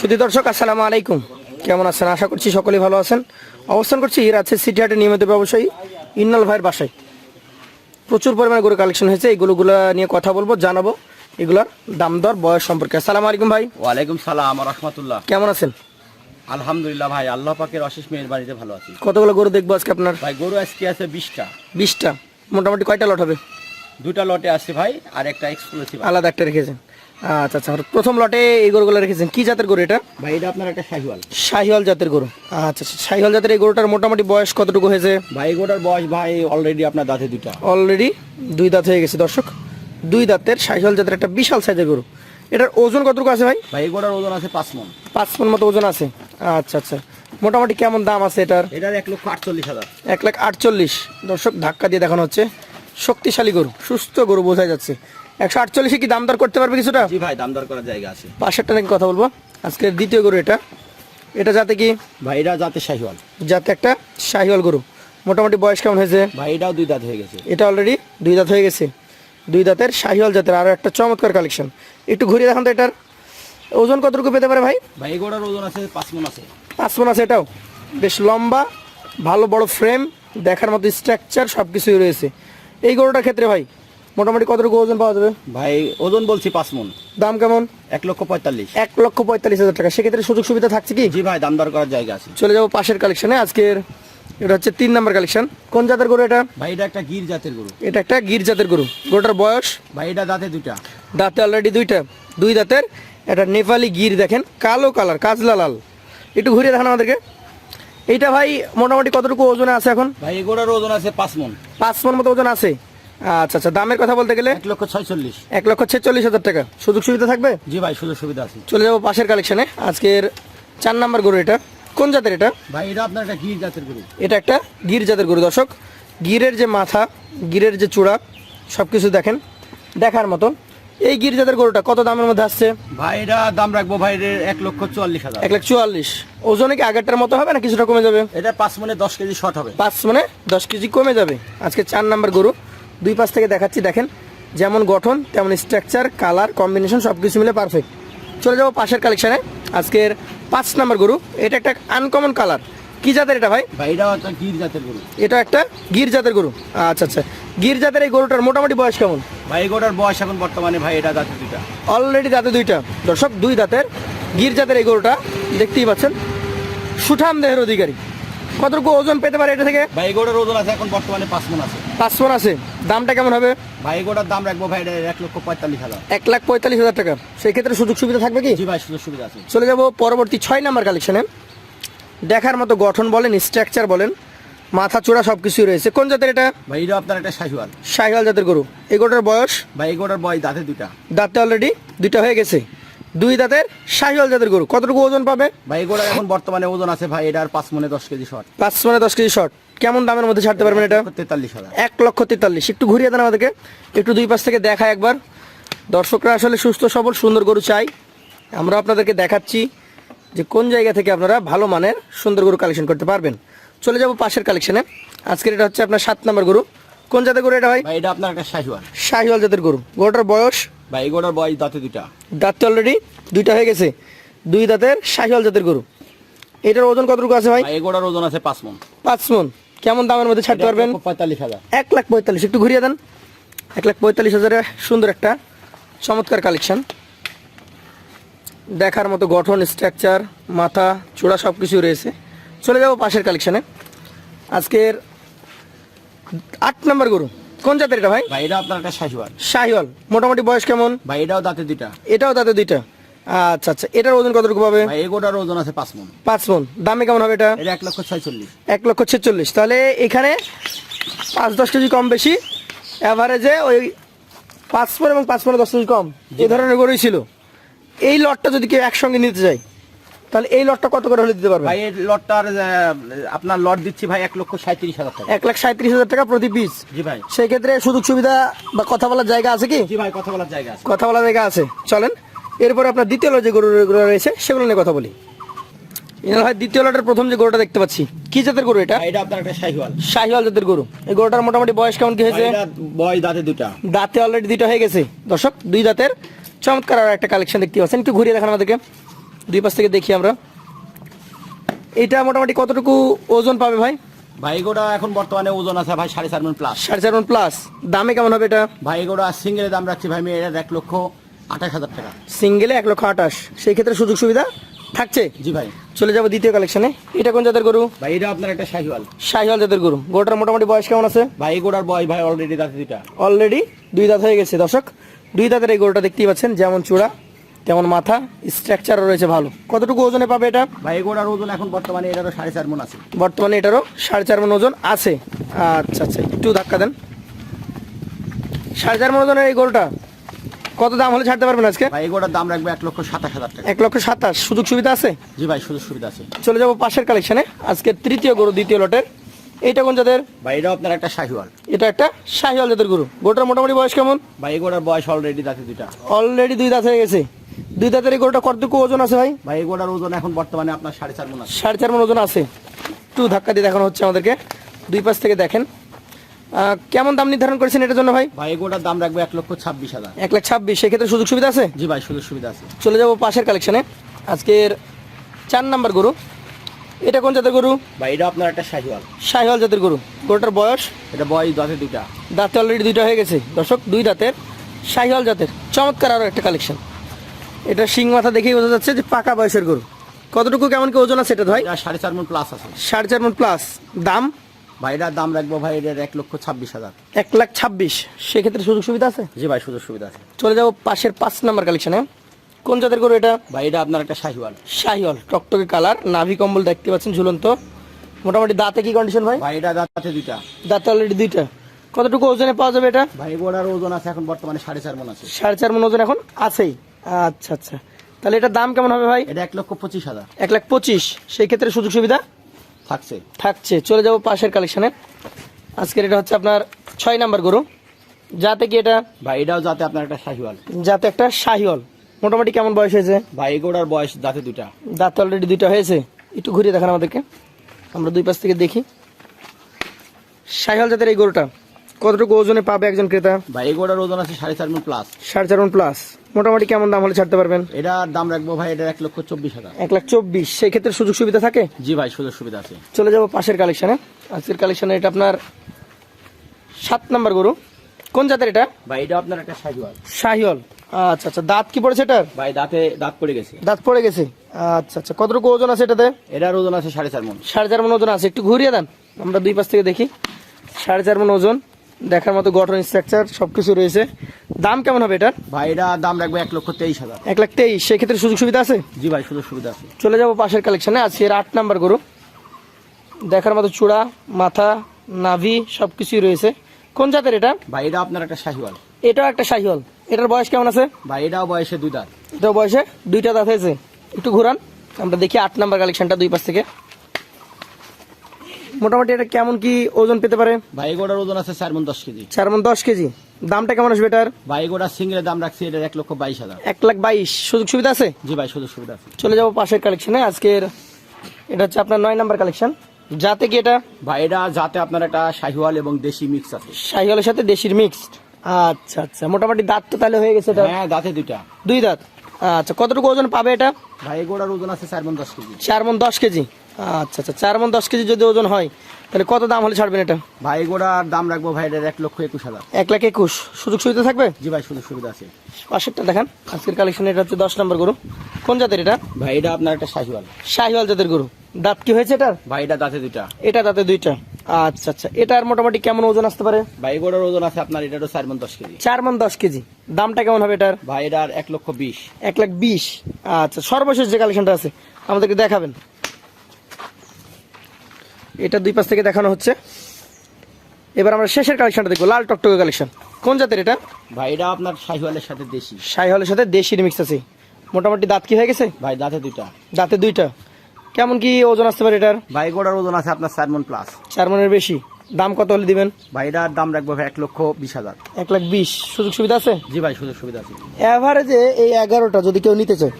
সুধী দর্শক আসসালামু আলাইকুম। কেমন আছেন? আশা করছি সকলেই ভালো আছেন। অবস্থান করছি আছে সিটি হাটের নিয়মিত ব্যবসায়ী ইন্নাল ভাইয়ের বাসায়। প্রচুর পরিমাণে গরু কালেকশন হয়েছে। এই গরুগুলো নিয়ে কথা বলব জানাব এগুলোর দাম দর বয়স সম্পর্কে। আসসালামু আলাইকুম ভাই। ওয়ালাইকুম সালাম রহমতুল্লাহ। কেমন আছেন? আলহামদুলিল্লাহ ভাই আল্লাহ পাকের অশেষ মেয়ের বাড়িতে ভালো আছি। কতগুলো গরু দেখব আজকে আপনার? ভাই গরু আজকে আছে বিশটা। বিশটা। মোটামুটি কয়টা লট হবে? দুটা লটে আছে ভাই আর একটা এক্সক্লুসিভ আলাদা একটা রেখেছেন। আচ্ছা আচ্ছা প্রথম লটে এই গরুগুলো রেখেছেন। কি জাতের গরু এটা? ভাই এটা আপনার একটা শাহিওয়াল। শাহিওয়াল জাতের গরু। আচ্ছা আচ্ছা শাহিওয়াল জাতের এই গরুটার মোটামুটি বয়স কতটুকু হয়েছে? ভাই গোটার বয়স ভাই অলরেডি আপনার দাঁতে দুটা অলরেডি দুই দাঁত হয়ে গেছে দর্শক। দুই দাঁতের শাহিওয়াল জাতের একটা বিশাল সাইজের গরু। এটার ওজন কতটুকু আছে ভাই? ভাই গোটার ওজন আছে পাঁচ মন। পাঁচ মন মতো ওজন আছে। আচ্ছা আচ্ছা মোটামুটি কেমন দাম আছে এটার? এটার এক লক্ষ আটচল্লিশ হাজার। এক লাখ আটচল্লিশ। দর্শক ধাক্কা দিয়ে দেখানো হচ্ছে। শক্তিশালী গরু সুস্থ গরু বোঝা যাচ্ছে। একশো আটচল্লিশে কি দাম দর করতে পারবে কিছুটা? জি ভাই দাম দর করার জায়গা আছে। পাশেরটা নাকি কথা বলব। আজকের দ্বিতীয় গরু এটা। এটা যাতে কি? ভাই এটা জাতে শাহিওয়াল। যাতে একটা শাহিওয়াল গরু। মোটামুটি বয়স কেমন হয়েছে? ভাই এটাও দুই দাঁত হয়ে গেছে। এটা অলরেডি দুই দাঁত হয়ে গেছে। দুই দাঁতের শাহিওয়াল জাতের আরও একটা চমৎকার কালেকশন একটু ঘুরিয়ে দেখান তো এটার। ওজন কতটুকু পেতে পারে ভাই? ভাই গোটার ওজন আছে পাঁচ মন আছে। পাঁচ মন আছে এটাও। বেশ লম্বা ভালো বড় ফ্রেম দেখার মতো স্ট্রাকচার সব কিছুই রয়েছে। এই গরুটার ক্ষেত্রে ভাই মোটামুটি কতটুকু ওজন পাওয়া যাবে? ভাই ওজন বলছি পাঁচ মন। দাম কেমন? এক লক্ষ পঁয়তাল্লিশ। এক লক্ষ পঁয়তাল্লিশ হাজার টাকা। সেক্ষেত্রে সুযোগ সুবিধা থাকছে কি? জি ভাই দাম দর করার জায়গা আছে। চলে যাব পাশের কালেকশনে আজকের এটা হচ্ছে তিন নাম্বার কালেকশন কোন জাতের গরু এটা? ভাই এটা একটা গির জাতের গরু। এটা একটা গির জাতের গরু। গরুটার বয়স? ভাই এটা দাঁতে দুটা দাঁতে অলরেডি দুইটা। দুই দাঁতের। একটা নেপালি গির দেখেন। কালো কালার কাজলা লাল। একটু ঘুরিয়ে দেখান আমাদেরকে। এইটা ভাই মোটামুটি কতটুকু ওজনে আছে এখন? ভাই এই গোটার ওজন আছে পাঁচ মন। পাঁচ মন মতো ওজন আছে। আচ্ছা আচ্ছা দামের কথা বলতে গেলে? এক লক্ষ ছয়চল্লিশ। এক লক্ষ ছেচল্লিশ হাজার টাকা। সুযোগ সুবিধা থাকবে? জি ভাই সুযোগ সুবিধা আছে। চলে যাব পাশের কালেকশনে আজকের চার নাম্বার গরু এটা। কোন জাতের এটা? ভাই এটা আপনার একটা গির জাতের গরু। এটা একটা গির জাতের গরু দর্শক। গিরের যে মাথা গিরের যে চূড়া সব কিছু দেখেন দেখার মতো এই গির জাতের গরুটা কত দামের মধ্যে আসছে? ভাই এটা দাম রাখব ভাই এক লক্ষ চুয়াল্লিশ হাজার। এক লাখ চুয়াল্লিশ। ওজনে কি আগেরটার মতো হবে না কিছুটা কমে যাবে? এটা পাঁচ মনে দশ কেজি শর্ট হবে। পাঁচ মানে দশ কেজি কমে যাবে। আজকে চার নাম্বার গরু। দুই পাশ থেকে দেখাচ্ছি দেখেন। যেমন গঠন তেমন স্ট্রাকচার কালার কম্বিনেশন সব কিছু মিলে পারফেক্ট চলে যাব পাশের কালেকশানে আজকের পাঁচ নাম্বার গরু। এটা একটা আনকমন কালার কি জাতের এটা ভাই? ভাই এটা একটা গির জাতের গরু। এটা একটা গির জাতের গরু। আচ্ছা আচ্ছা। গির জাতের এই গরুটার মোটামুটি বয়স কেমন? ভাই গোটার বয়স এখন বর্তমানে ভাই এটা দাঁতে দুইটা। অলরেডি দাঁতে দুইটা। দর্শক দুই দাঁতের গির জাতের এই গরুটা দেখতেই পাচ্ছেন। সুঠাম দেহের অধিকারী। কতটুকু ওজন পেতে পারে এটা থেকে? ভাই ওজন আছে এখন বর্তমানে পাঁচ মন আছে। পাঁচ মন আছে। দামটা কেমন হবে? ভাই দাম রাখব ভাই এক লক্ষ পঁয়তাল্লিশ হাজার। এক লাখ পঁয়তাল্লিশ হাজার টাকা। সেই ক্ষেত্রে সুযোগ সুবিধা থাকবে কি? জি ভাই সুযোগ সুবিধা আছে। চলে যাব পরবর্তী ছয় নাম্বার কালেকশনে দেখার মতো গঠন বলেন স্ট্রাকচার বলেন মাথা চূড়া সব কিছুই রয়েছে। কোন জাতের এটা? ভাই এটা আপনার একটা শাহিওয়াল। শাহিওয়াল জাতের গরু। এই গরুটার বয়স? ভাই এই গোটার বয়স দাঁতে দুটা দাঁতে অলরেডি দুটা হয়ে গেছে। দুই দাঁতের শাহিওয়াল জাতের গরু। কতটুকু ওজন পাবে? ভাই গোটার এখন বর্তমানে ওজন আছে ভাই এটা আর পাঁচ মনে দশ কেজি শর্ট। পাঁচ মনে দশ কেজি শর্ট। কেমন দামের মধ্যে ছাড়তে পারবেন এটা? তেতাল্লিশ হাজার। এক লক্ষ তেতাল্লিশ। একটু ঘুরিয়ে দেন আমাদেরকে। একটু দুই পাশ থেকে দেখা একবার। দর্শকরা আসলে সুস্থ সবল সুন্দর গরু চাই। আমরা আপনাদেরকে দেখাচ্ছি যে কোন জায়গা থেকে আপনারা ভালো মানের সুন্দর গরু কালেকশন করতে পারবেন। চলে যাব পাশের কালেকশনে। আজকের এটা হচ্ছে আপনার সাত নম্বর গরু। কোন জাতের গরু এটা ভাই? ভাই এটা আপনার একটা শাহিওয়াল। শাহিওয়াল জাতের গরু। গরুটার বয়স? ভাই এই গোটার বয়স দাঁতে দুটা দাঁত অলরেডি দুইটা হয়ে গেছে। দুই দাঁতের শাহিওয়াল জাতের গরু। এটার ওজন কতটুকু আছে ভাই? ভাই এই গোটার ওজন আছে পাঁচ মন। পাঁচ মন। কেমন দামের মধ্যে ছাড়তে পারবেন? পঁয়তাল্লিশ হাজার। এক লাখ পঁয়তাল্লিশ। একটু ঘুরিয়ে দেন। এক লাখ পঁয়তাল্লিশ হাজারে সুন্দর একটা চমৎকার কালেকশন দেখার মতো গঠন স্ট্রাকচার মাথা চূড়া সব কিছু রয়েছে। চলে যাব পাশের কালেকশনে আজকের আট নম্বর গরু। কোন জাতের এটা ভাই? ভাই এটা আপনার একটা শাহিওয়াল। শাহিওয়াল। মোটামুটি বয়স কেমন? ভাই এটাও দাঁতে দুইটা। এটাও তাতে দুইটা? আচ্ছা আচ্ছা এটার ওজন কতটুকু পাবে? ভাই এই গোটার ওজন আছে পাঁচ মন। পাঁচ মন। দামে কেমন হবে এটা? এটা এক লক্ষ ছয়চল্লিশ। এক লক্ষ ছেচল্লিশ। তাহলে এখানে পাঁচ দশ কেজি কম বেশি। অ্যাভারেজে ওই পাঁচ পর এবং পাঁচ পরে দশ কেজি কম। এই ধরনের গরুই ছিল। এই লটটা যদি কেউ একসঙ্গে নিতে চায় তাহলে এই লটটা কত করে হলে দিতে পারবে ভাই এই লটটার আপনার লট দিচ্ছি ভাই এক লক্ষ সাঁত্রিশ হাজার টাকা। এক লাখ সাঁত্রিশ হাজার টাকা প্রতি পিস জি ভাই। সেই ক্ষেত্রে সুযোগ সুবিধা বা কথা বলার জায়গা আছে কি? জি ভাই কথা বলার জায়গা আছে। কথা বলার জায়গা আছে। চলেন এরপরে আপনার দ্বিতীয় লট যে গরুগুলো রয়েছে সেগুলো নিয়ে কথা বলি। ইনাল ভাই দ্বিতীয় লটের প্রথম যে গরুটা দেখতে পাচ্ছি কি জাতের গরু এটা? এটা আপনার একটা শাহিওয়াল। শাহিওয়াল জাতের গরু। এই গরুটার মোটামুটি বয়স কেমন কি হয়েছে? এটা বয়স দাঁতে দুটা দাঁতে অলরেডি দুইটা হয়ে গেছে। দর্শক দুই দাঁতের চমৎকার আর একটা কালেকশন দেখতে পাচ্ছেন। একটু ঘুরিয়ে দেখান আমাদেরকে। দুই পাশ থেকে দেখি আমরা। এটা মোটামুটি কতটুকু ওজন পাবে ভাই? ভাই এগুলো এখন বর্তমানে ওজন আছে ভাই সাড়ে চার মন প্লাস সাড়ে চার মন প্লাস দামে কেমন হবে এটা? ভাই এগুলো সিঙ্গেলের দাম রাখছি ভাই মেয়ের এক লক্ষ আঠাশ হাজার টাকা। সিঙ্গেলে এক লক্ষ আঠাশ। সেই ক্ষেত্রে সুযোগ সুবিধা থাকছে? জি ভাই। চলে যাব দ্বিতীয় কালেকশনে এটা কোন জাতের গরু? ভাই এটা আপনার একটা শাহিওয়াল। শাহিওয়াল জাতের গরু। গরুটার মোটামুটি বয়স কেমন আছে? ভাই এগুলোর বয় ভাই অলরেডি দাঁতে দুইটা। অলরেডি দুই দাঁত হয়ে গেছে দর্শক। দুই দাঁতের এই গরুটা দেখতেই পাচ্ছেন যেমন চূড়া। তেমন মাথা স্ট্রাকচারও রয়েছে ভালো। কতটুকু ওজনে পাবে এটা? ভাই এগুলোর ওজন এখন বর্তমানে এটারও সাড়ে চার মন আছে। বর্তমানে এটারও সাড়ে চার মন ওজন আছে। আচ্ছা আচ্ছা একটু ধাক্কা দেন। সাড়ে চার মন ওজনের এই গরুটা কত দাম হলে ছাড়তে পারবেন আজকে? ভাই এগুলোর দাম রাখবে এক লক্ষ সাতাশ হাজার টাকা। এক লক্ষ সাতাশ সুযোগ সুবিধা আছে? জি ভাই সুযোগ সুবিধা আছে। চলে যাব পাশের কালেকশনে আজকে তৃতীয় গরু দ্বিতীয় লটের এইটা কোন জাতের? ভাই এটা আপনার একটা শাহিওয়াল। এটা একটা শাহিওয়াল জাতের গরু। গোটার মোটামুটি বয়স কেমন? ভাই এগুলোর বয়স অলরেডি দাঁতে দুইটা। অলরেডি দুই দাঁত হয়ে গেছে। দুই দাঁতের এই গরুটা কতটুকু ওজন আছে ভাই? ভাই এগুলোর ওজন এখন বর্তমানে আপনার সাড়ে চার মন আছে। সাড়ে চার মন ওজন আছে। একটু ধাক্কা দিয়ে দেখানো হচ্ছে আমাদেরকে। দুই পাশ থেকে দেখেন। কেমন দাম নির্ধারণ করেছেন এটার জন্য ভাই? ভাই এগুলোর দাম রাখবে এক লক্ষ ছাব্বিশ হাজার। এক লাখ ছাব্বিশ। সেক্ষেত্রে সুযোগ সুবিধা আছে? জি ভাই সুযোগ সুবিধা আছে। চলে যাব পাশের কালেকশনে আজকের চার নাম্বার গরু। এটা কোন জাতের গরু? ভাই এটা আপনার একটা শাহিওয়াল। শাহিওয়াল জাতের গরু। গরুটার বয়স? এটা বয়স দাঁতে দুইটা। দাঁতে অলরেডি দুইটা হয়ে গেছে। দর্শক দুই দাঁতের শাহিওয়াল জাতের। চমৎকার আরও একটা কালেকশন এটা শিং মাথা দেখেই বোঝা যাচ্ছে যে পাকা বয়সের গরু। কতটুকু কেমন কি ওজন আছে এটা ভাই সাড়ে চার মন প্লাস আছে। সাড়ে চার মন প্লাস দাম? ভাই এটার দাম রাখব ভাই এটার এক লক্ষ ছাব্বিশ হাজার। এক লাখ ছাব্বিশ। সেক্ষেত্রে সুযোগ সুবিধা আছে? জি ভাই সুযোগ সুবিধা আছে। চলে যাব পাশের পাঁচ নাম্বার কালেকশনে কোন জাতের গরু এটা? ভাই এটা আপনার একটা শাহিওয়াল। শাহিওয়াল টকটকে কালার নাভি কম্বল দেখতে পাচ্ছেন ঝুলন্ত। মোটামুটি দাঁতে কি কন্ডিশন ভাই? ভাই এটা দাঁতে দুইটা। দাঁতে অলরেডি দুইটা। কতটুকু ওজনে পাওয়া যাবে এটা? ভাই গোড়ার ওজন আছে এখন বর্তমানে সাড়ে চার মন আছে। সাড়ে চার মন ওজন এখন আছেই। আচ্ছা আচ্ছা। তাহলে এটার দাম কেমন হবে ভাই? এটা এক লক্ষ পঁচিশ হাজার। এক লাখ পঁচিশ। সেই ক্ষেত্রে সুযোগ সুবিধা? থাকছে। থাকছে। চলে যাব পাশের কালেকশনে আজকের এটা হচ্ছে আপনার ছয় নাম্বার গরু। যাতে কি এটা ভাই এটাও যাতে আপনার একটা শাহিওয়াল। যাতে একটা শাহিওয়াল। মোটামুটি কেমন বয়স হয়েছে? ভাই এগুলোর বয়স দাঁতে দুইটা। দাঁত অলরেডি দুইটা হয়েছে। একটু ঘুরিয়ে দেখান আমাদেরকে। আমরা দুই পাশ থেকে দেখি। শাহিওয়াল জাতের এই গরুটা। কতটুকু ওজনে পাবে একজন ক্রেতা? ভাই এগুলোর ওজন আছে সাড়ে চার মন প্লাস সাড়ে চার মণ প্লাস মোটামুটি কেমন দাম হলে ছাড়তে পারবেন? এটার দাম রাখব ভাই এটা এক লক্ষ চব্বিশ হাজার। এক লাখ চব্বিশ। সেই ক্ষেত্রে সুযোগ সুবিধা থাকে? জি ভাই সুযোগ সুবিধা আছে। চলে যাব পাশের কালেকশনে। আজকের কালেকশনে এটা আপনার সাত নাম্বার গরু। কোন জাতের এটা? ভাই এটা আপনার একটা শাহিওয়াল। শাহিওল আচ্ছা আচ্ছা। দাঁত কি পড়েছে এটার? ভাই দাঁতে দাঁত পড়ে গেছে। দাঁত পড়ে গেছে। আচ্ছা আচ্ছা। কতটুকু ওজন আছে এটাতে? এটার ওজন আছে সাড়ে চার মন। সাড়ে চার মন ওজন আছে। একটু ঘুরিয়ে দেন। আমরা দুই পাশ থেকে দেখি। সাড়ে চার মন ওজন। দেখার মতো গঠন স্ট্রাকচার সবকিছু রয়েছে। দাম কেমন হবে এটার? ভাই এটা দাম রাখব এক লক্ষ তেইশ হাজার। এক লাখ তেইশ সেক্ষেত্রে সুযোগ সুবিধা আছে? জি ভাই সুযোগ সুবিধা আছে। চলে যাব পাশের কালেকশনে আছে এর আট নাম্বার গরু। দেখার মতো চূড়া মাথা নাভি সবকিছুই রয়েছে। কোন জাতের এটা? ভাই এটা আপনার একটা শাহিওয়াল। এটাও একটা শাহিওল এটার বয়স কেমন আছে? ভাই এটাও বয়সে দুই দাঁত। এটাও বয়সে দুইটা দাঁত হয়েছে। একটু ঘুরান আমরা দেখি আট নাম্বার কালেকশনটা দুই পাশ থেকে। মোটামুটি এটা কেমন কি ওজন পেতে পারে? ভাই এগুলোর ওজন আছে চার মন দশ কেজি। চার মন দশ কেজি। দামটা কেমন আসবে এটার? ভাই সিঙ্গেলের দাম রাখছি এটার এক লক্ষ বাইশ হাজার। এক লাখ বাইশ। সুযোগ সুবিধা আছে? জি ভাই সুযোগ সুবিধা আছে। চলে যাব পাশের কালেকশনে আজকের এটা হচ্ছে আপনার নয় নাম্বার কালেকশন যাতে কি এটা? ভাই এটা যাতে আপনার একটা শাহিওয়াল এবং দেশি মিক্স আছে। শাহিওয়ালের সাথে দেশির মিক্সড আচ্ছা আচ্ছা। মোটামুটি দাঁত তো তাহলে হয়ে গেছে এটা? হ্যাঁ দাঁতে দুইটা। দুই দাঁত। আচ্ছা কতটুকু ওজন পাবে এটা? ভাই এগুলোর ওজন আছে চার মন দশ কেজি। চার মন দশ কেজি। আচ্ছা আচ্ছা। চার মন দশ কেজি যদি ওজন হয় তাহলে কত দাম হলে ছাড়বেন এটা? ভাই এগুলোর দাম রাখব ভাই এটার এক লক্ষ একুশ হাজার। এক লাখ একুশ। সুযোগ সুবিধা থাকবে? জি ভাই সুযোগ সুবিধা আছে। পাশেরটা দেখান। আজকের কালেকশন এটা হচ্ছে দশ নম্বর গরু। কোন জাতের এটা? ভাই এটা আপনার একটা শাহিওয়াল। শাহিওয়াল জাতের গরু। দাঁত কি হয়েছে এটার? ভাই এটা দাঁতে দুইটা। এটা দাঁতে দুইটা। আচ্ছা আচ্ছা। এটার মোটামুটি কেমন ওজন আসতে পারে? ভাই এগুলোর ওজন আছে আপনার এটারও চার মন দশ কেজি। চার মন দশ কেজি। দামটা কেমন হবে এটার? ভাই এটার এক লক্ষ বিশ। এক লাখ বিশ। আচ্ছা সর্বশেষ যে কালেকশনটা আছে আমাদেরকে দেখাবেন। এটা দুই পাশ থেকে দেখানো হচ্ছে। এবার আমরা শেষের কালেকশনটা দেখব লাল টকটকে কালেকশন কোন জাতের এটা? ভাই এটা আপনার শাহিওয়ালের সাথে দেশি। শাহিওয়ালের সাথে দেশি মিক্স আছে। মোটামুটি দাঁত কি হয়ে গেছে? ভাই দাঁতে দুইটা। দাঁতে দুইটা। কেমন কি ওজন আসতে পারে এটার? ভাই গোড়ার ওজন আছে আপনার চার মন প্লাস চার মনের বেশি। দাম কত হলে দিবেন? ভাই এটার দাম রাখব ভাই এক লক্ষ বিশ হাজার। এক লাখ বিশ। সুযোগ সুবিধা আছে? জি ভাই সুযোগ সুবিধা আছে। অ্যাভারেজে এই এগারোটা যদি কেউ নিতে চায়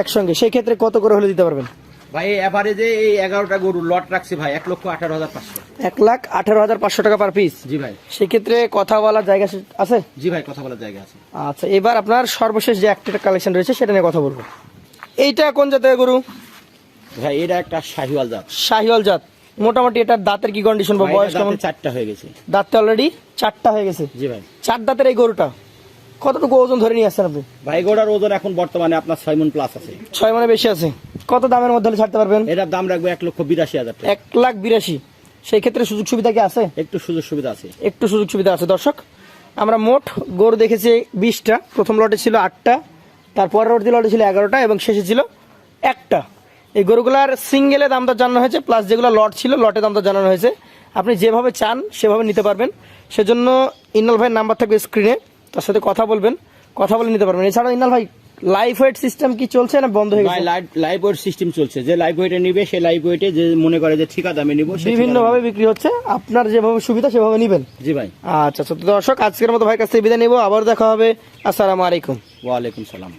একসঙ্গে সেই ক্ষেত্রে কত করে হলে দিতে পারবেন? ভাই এভারেজে এই এগারোটা গরু লট রাখছি ভাই এক লক্ষ আঠারো হাজার পাঁচশো। এক লাখ আঠারো হাজার পাঁচশো টাকা পার পিস জি ভাই। সেক্ষেত্রে কথা বলার জায়গা আছে? জি ভাই কথা বলার জায়গা আছে। আচ্ছা এবার আপনার সর্বশেষ যে একটা কালেকশন রয়েছে সেটা নিয়ে কথা বলব। এইটা কোন জাতের গরু? ভাই এটা একটা শাহিওয়াল জাত। শাহিওয়াল জাত। মোটামুটি এটার দাঁতের কি কন্ডিশন বা বয়স কেমন? চারটা হয়ে গেছে। দাঁতটা অলরেডি চারটা হয়ে গেছে? জি ভাই। চার দাঁতের এই গরুটা কতটুকু ওজন ধরে নিয়ে আসছেন আপনি? ভাই গোড়ার ওজন এখন বর্তমানে আপনার ছয় মন প্লাস আছে। ছয় মনে বেশি আছে? কত দামের মধ্যে হলে ছাড়তে পারবেন? এটার দাম রাখব এক লক্ষ বিরাশি হাজার টাকা। এক লাখ বিরাশি। সেই ক্ষেত্রে সুযোগ সুবিধা কি আছে? একটু সুযোগ সুবিধা আছে। একটু সুযোগ সুবিধা আছে। দর্শক আমরা মোট গরু দেখেছি বিশটা। প্রথম লটে ছিল আটটা তার পরবর্তী লটে ছিল এগারোটা এবং শেষে ছিল একটা। এই গরুগুলার সিঙ্গেলে দাম দর জানানো হয়েছে প্লাস যেগুলো লট ছিল লটে দাম দর জানানো হয়েছে। আপনি যেভাবে চান সেভাবে নিতে পারবেন। সেজন্য ইন্নাল ভাইয়ের নাম্বার থাকবে স্ক্রিনে তার সাথে কথা বলবেন কথা বলে নিতে পারবেন। এছাড়াও ইন্নাল ভাই লাইফ ওয়েট সিস্টেম কি চলছে না বন্ধ হয়ে ভাই গেছে? লাইফ ওয়েট সিস্টেম চলছে। যে লাইফ ওয়েটে নিবে সে লাইফ ওয়েটে যে মনে করে যে ঠিকা দামে নিব বিভিন্ন ভাবে বিক্রি হচ্ছে। আপনার যেভাবে সুবিধা সেভাবে নিবেন। জি ভাই। আচ্ছা আচ্ছা তো দর্শক আজকের মতো ভাই কাছ থেকে বিদায় নেব। আবার দেখা হবে। আসসালামু আলাইকুম। ওয়ালাইকুম সালাম।